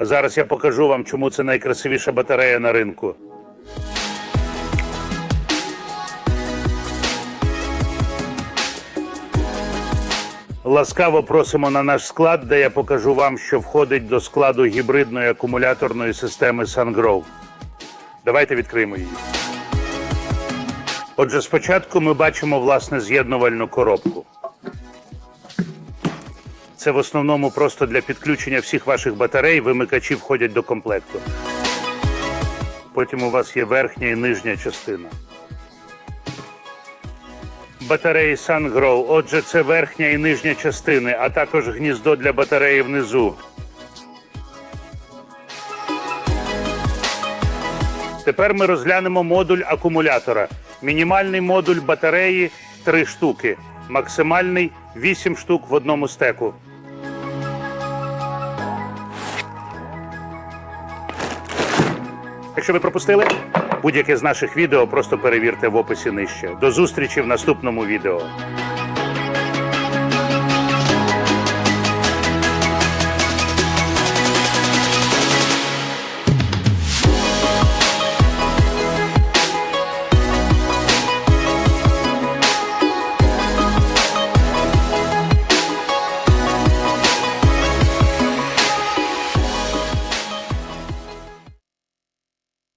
Зараз я покажу вам, чому це найкрасивіша батарея на ринку. Ласкаво просимо на наш склад, де я покажу вам, що входить до складу гібридної акумуляторної системи SunGrow. Давайте відкриємо її. Отже, спочатку ми бачимо власне з'єднувальну коробку. Це в основному просто для підключення всіх ваших батарей. Вимикачі входять до комплекту. Потім у вас є верхня і нижня частина. Батареї SunGrow. Отже, це верхня і нижня частини, а також гніздо для батареї внизу. Тепер ми розглянемо модуль акумулятора. Мінімальний модуль батареї 3 штуки, максимальний 8 штук в одному стеку. Якщо ви пропустили будь-яке з наших відео, просто перевірте в описі нижче. До зустрічі в наступному відео.